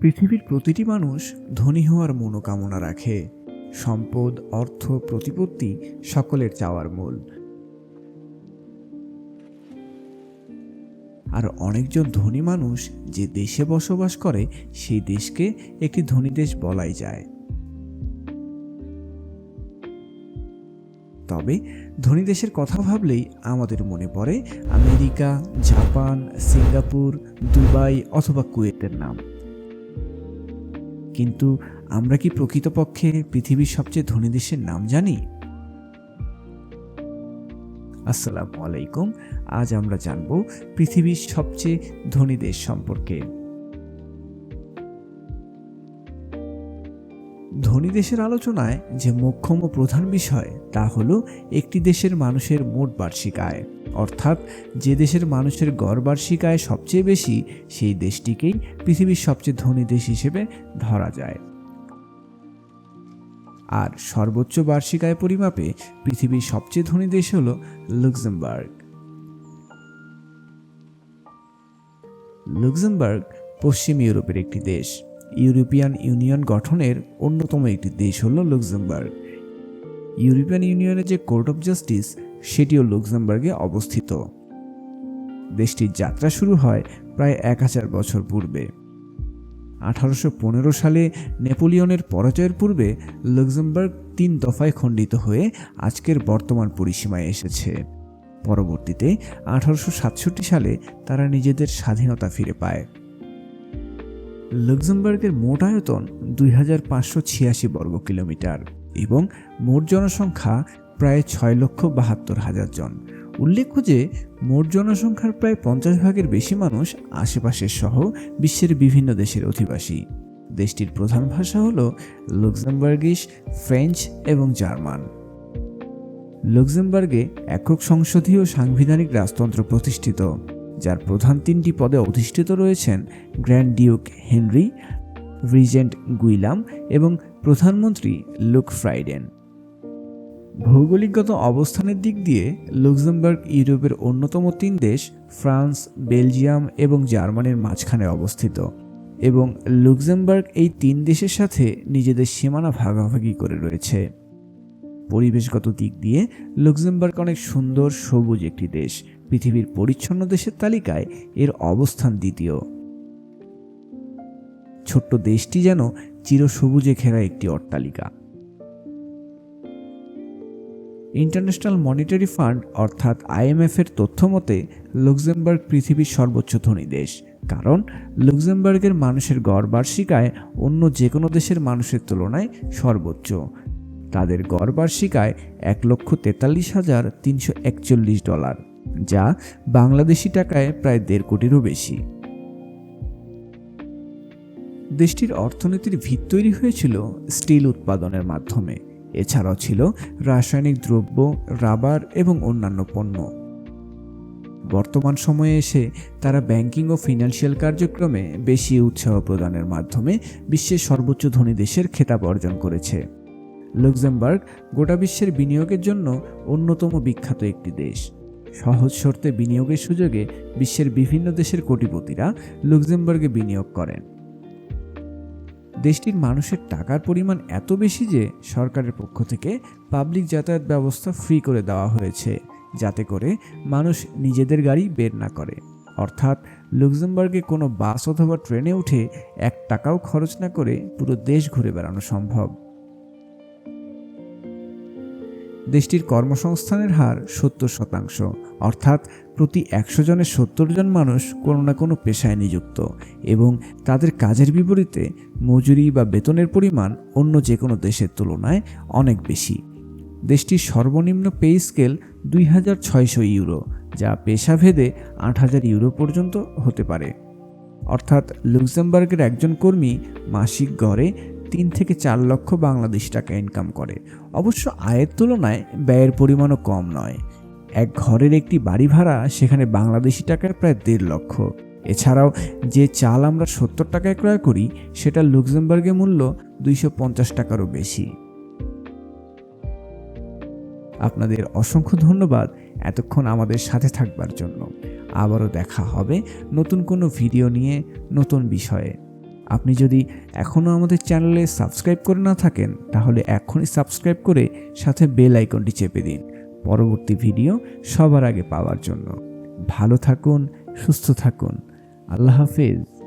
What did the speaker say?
পৃথিবীর প্রতিটি মানুষ ধনী হওয়ার মনোকামনা রাখে। সম্পদ অর্থ প্রতিপত্তি সকলের চাওয়ার মূল। আর অনেকজন ধনী মানুষ যে দেশে বসবাস করে, সেই দেশকে একটি ধনী দেশ বলাই যায়। তবে ধনী দেশের কথা ভাবলেই আমাদের মনে পড়ে আমেরিকা, জাপান, সিঙ্গাপুর, দুবাই অথবা কুয়েতের নাম। কিন্তু আমরা কি প্রকৃতপক্ষে পৃথিবীর সবচেয়ে ধনী দেশের নাম জানি? আসসালামু আলাইকুম। আজ আমরা জানব পৃথিবীর সবচেয়ে ধনী দেশ সম্পর্কে। ধনী দেশের আলোচনায় যে মোক্ষম প্রধান বিষয়, তা হলো একটি দেশের মানুষের মোট বার্ষিক আয়। অর্থাৎ যে দেশের মানুষের গড় বার্ষিক আয় সবচেয়ে বেশি, সেই দেশটিকেই পৃথিবীর সবচেয়ে ধনী দেশ হিসেবে ধরা যায়। আর সর্বোচ্চ বার্ষিক আয় পরিমাপে পৃথিবীর সবচেয়ে ধনী দেশ হল লুক্সেমবার্গ। লুক্সেমবার্গ পশ্চিম ইউরোপের একটি দেশ। ইউরোপিয়ান ইউনিয়ন গঠনের অন্যতম একটি দেশ হল লুক্সেমবার্গ। ইউরোপিয়ান ইউনিয়নের যে কোর্ট অফ জাস্টিস, সেটিও লুক্সেমবার্গে অবস্থিত। দেশটির যাত্রা শুরু হয় প্রায় এক হাজার বছর পূর্বে। আঠারোশো পনেরো সালে নেপোলিয়নের পরাজয়ের পূর্বে লুক্সেমবার্গ তিন দফায় খণ্ডিত হয়ে আজকের বর্তমান পরিসীমায় এসেছে। পরবর্তীতে আঠারোশো সাতষট্টি সালে তারা নিজেদের স্বাধীনতা ফিরে পায়। লুক্সেমবার্গের মোট আয়তন দুই হাজার পাঁচশো ছিয়াশি বর্গ কিলোমিটার এবং মোট জনসংখ্যা প্রায় ছয় লক্ষ বাহাত্তর হাজার জন। উল্লেখ্য যে, মোট জনসংখ্যার প্রায় পঞ্চাশ ভাগের বেশি মানুষ আশেপাশের সহ বিশ্বের বিভিন্ন দেশের অধিবাসী। দেশটির প্রধান ভাষা হল লুক্সেমবার্গিশ ফ্রেঞ্চ এবং জার্মান। লুক্সেমবার্গে একক সংসদীয় সাংবিধানিক রাজতন্ত্র প্রতিষ্ঠিত, যার প্রধান তিনটি পদে অধিষ্ঠিত রয়েছেন grand duke Henri, regent Guillaume এবং প্রধানমন্ত্রী লুক ফ্রাইডেন। ভৌগোলিকগত অবস্থানের দিক দিয়ে লুক্সেমবার্গ ইউরোপের অন্যতম তিন দেশ, ফ্রান্স, বেলজিয়াম এবং জার্মানির মাঝখানে অবস্থিত। এবং লুক্সেমবার্গ এই তিন দেশের সাথে নিজেদের সীমানা ভাগাভাগি করে রয়েছে। পরিবেশগত দিক দিয়ে লুক্সেমবার্গ অনেক সুন্দর, সবুজ একটি দেশ। পৃথিবীর পরিচ্ছন্ন দেশের তালিকায় এর অবস্থান দ্বিতীয়। ছোট্ট দেশটি যেন চিরসবুজে ঘেরা একটি অট্টালিকা। ইন্টারন্যাশনাল মনিটারি ফান্ড, অর্থাৎ আইএমএফ এর তথ্য মতে, লুক্সেমবার্গ পৃথিবীর সর্বোচ্চ ধনী দেশ। কারণ, লুক্সেমবার্গের মানুষের গড় বার্ষিক আয় অন্য যে কোনো দেশের মানুষের তুলনায় সর্বোচ্চ। তাদের গড় বার্ষিক আয় এক লক্ষ তেতাল্লিশ হাজার তিনশো একচল্লিশ ডলার, যা বাংলাদেশি টাকায় প্রায় দেড় কোটিরও বেশি। দেশটির অর্থনীতির ভিত তৈরি হয়েছিল স্টিল উৎপাদনের মাধ্যমে। এছাড়াও ছিল রাসায়নিক দ্রব্য, রাবার এবং অন্যান্য পণ্য। বর্তমান সময়ে এসে তারা ব্যাংকিং ও ফিনান্সিয়াল কার্যক্রমে বেশি উৎসাহ প্রদানের মাধ্যমে বিশ্বের সর্বোচ্চ ধনী দেশের খেতাব অর্জন করেছে। লুক্সেমবার্গ গোটা বিশ্বের বিনিয়োগের জন্য অন্যতম বিখ্যাত একটি দেশ। সহজ শর্তে বিনিয়োগের সুযোগে বিশ্বের বিভিন্ন দেশের কোটিপতিরা লুক্সেমবার্গে বিনিয়োগ করেন। দেশটির মানুষের টাকার পরিমাণ এত বেশি যে সরকারের পক্ষ থেকে পাবলিক যাতায়াত ব্যবস্থা ফ্রি করে দেওয়া হয়েছে, যাতে করে মানুষ নিজেদের গাড়ি বের না করে। অর্থাৎ লুক্সেমবার্গে কোনো বাস অথবা ট্রেনে উঠে এক টাকাও খরচ না করে পুরো দেশ ঘুরে বেড়ানো সম্ভব। দেশটির কর্মসংস্থানের হার সত্তর শতাংশ। অর্থাৎ প্রতি একশো জনের সত্তর জন মানুষ কোনো না কোনো পেশায় নিযুক্ত এবং তাদের কাজের বিপরীতে মজুরি বা বেতনের পরিমাণ অন্য যে কোনো দেশের তুলনায় অনেক বেশি। দেশটির সর্বনিম্ন পে স্কেল দুই হাজার ছয়শো ইউরো, যা পেশাভেদে আট হাজার ইউরো পর্যন্ত হতে পারে। অর্থাৎ লুক্সেমবার্গের একজন কর্মী মাসিক গড়ে তিন থেকে চার লক্ষ বাংলাদেশ টাকা ইনকাম করে। অবশ্য আয়ের তুলনায় ব্যয়ের পরিমাণও কম নয়। এক ঘরের একটি বাড়ি ভাড়া সেখানে বাংলাদেশি টাকায় প্রায় দেড় লক্ষ। এছাড়াও যে চাল আমরা সত্তর টাকায় ক্রয় করি, সেটা লুক্সেমবার্গের মূল্য দুইশো পঞ্চাশ টাকারও বেশি। আপনাদের অসংখ্য ধন্যবাদ এতক্ষণ আমাদের সাথে থাকবার জন্য। আবারও দেখা হবে নতুন কোনো ভিডিও নিয়ে, নতুন বিষয়ে। আপনি যদি এখনও আমাদের চ্যানেলে সাবস্ক্রাইব করে না থাকেন, তাহলে এখনই সাবস্ক্রাইব করে সাথে বেল আইকনটি চেপে দিন। পরবর্তী ভিডিও সবার আগে পাওয়ার জন্য। ভালো থাকুন, সুস্থ থাকুন। আল্লাহ হাফেজ।